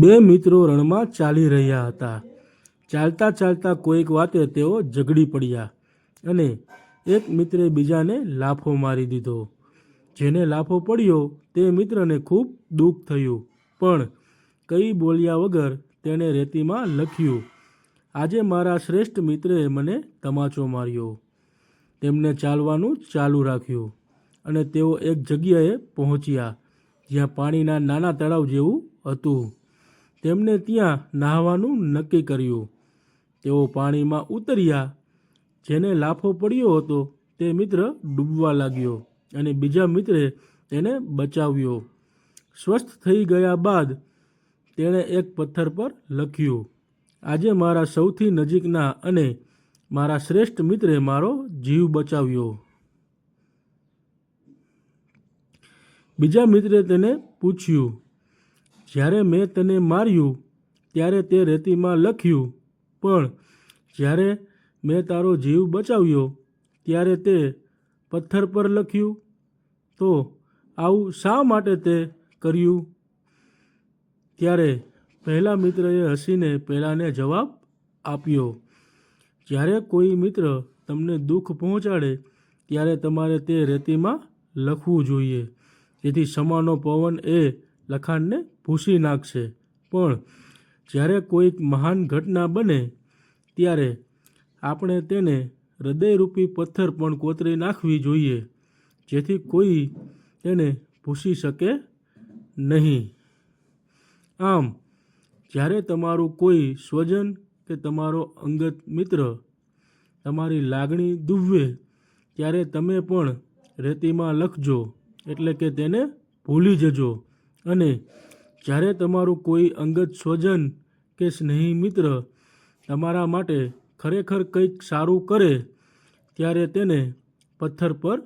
બે મિત્રો રણમાં ચાલી રહ્યા હતા. ચાલતા ચાલતા કોઈક વાતે તેઓ ઝઘડી પડ્યા અને એક મિત્રે બીજાને લાફો મારી દીધો. જેને લાફો પડ્યો તે મિત્રને ખૂબ દુઃખ થયું, પણ કંઈ બોલ્યા વગર તેણે રેતીમાં લખ્યું, આજે મારા શ્રેષ્ઠ મિત્રે મને તમાચો માર્યો. તેમને ચાલવાનું ચાલુ રાખ્યું. અને તેઓ એક જગ્યાએ પહોંચ્યા, જ્યાં પાણીના નાના તળાવ જેવું હતું. તેમને ત્યાં નહાવાનું નક્કી કર્યું. તેઓ પાણીમાં ઉતર્યા. જેને લાફો પડ્યો હતો, તે મિત્ર ડૂબવા લાગ્યો અને બીજા મિત્રે તેને બચાવ્યો. સ્વસ્થ થઈ ગયા બાદ તેણે એક પથ્થર પર લખ્યું, આજે મારા સૌથી નજીકના અને મારા શ્રેષ્ઠ મિત્રે મારો જીવ બચાવ્યો. બીજા મિત્રે તેને પૂછ્યું જ્યારે મેં તને માર્યું, ત્યારે તે રેતીમાં લખ્યું. પણ જ્યારે મેં તારો જીવ બચાવ્યો, ત્યારે તે પથ્થર પર લખ્યું. તો આવું શા માટે તે કર્યું? ત્યારે પહેલા મિત્રએ હસીને પહેલાંને જવાબ આપ્યો, જ્યારે કોઈ મિત્ર તમને દુઃખ પહોંચાડે, ત્યારે તમારે તે રેતીમાં લખવું જોઈએ. જેથી સમાનો પવન એ લખાણને ભૂસી નાખશે. પણ જ્યારે કોઈક મહાન ઘટના બને, ત્યારે આપણે તેને હૃદયરૂપી પથ્થર પણ કોતરી નાખવી જોઈએ, જેથી કોઈ તેને ભૂસી શકે નહીં. આમ, જ્યારે તમારું કોઈ સ્વજન કે તમારો અંગત મિત્ર તમારી લાગણી દુવે ત્યારે તમે પણ રેતીમાં લખજો, એટલે કે તેને ભૂલી જજો. અને જ્યારે તમારું કોઈ અંગત સ્વજન કે સ્નેહી મિત્ર તમારા માટે ખરેખર કંઈક સારું કરે, ત્યારે તેને પથ્થર પર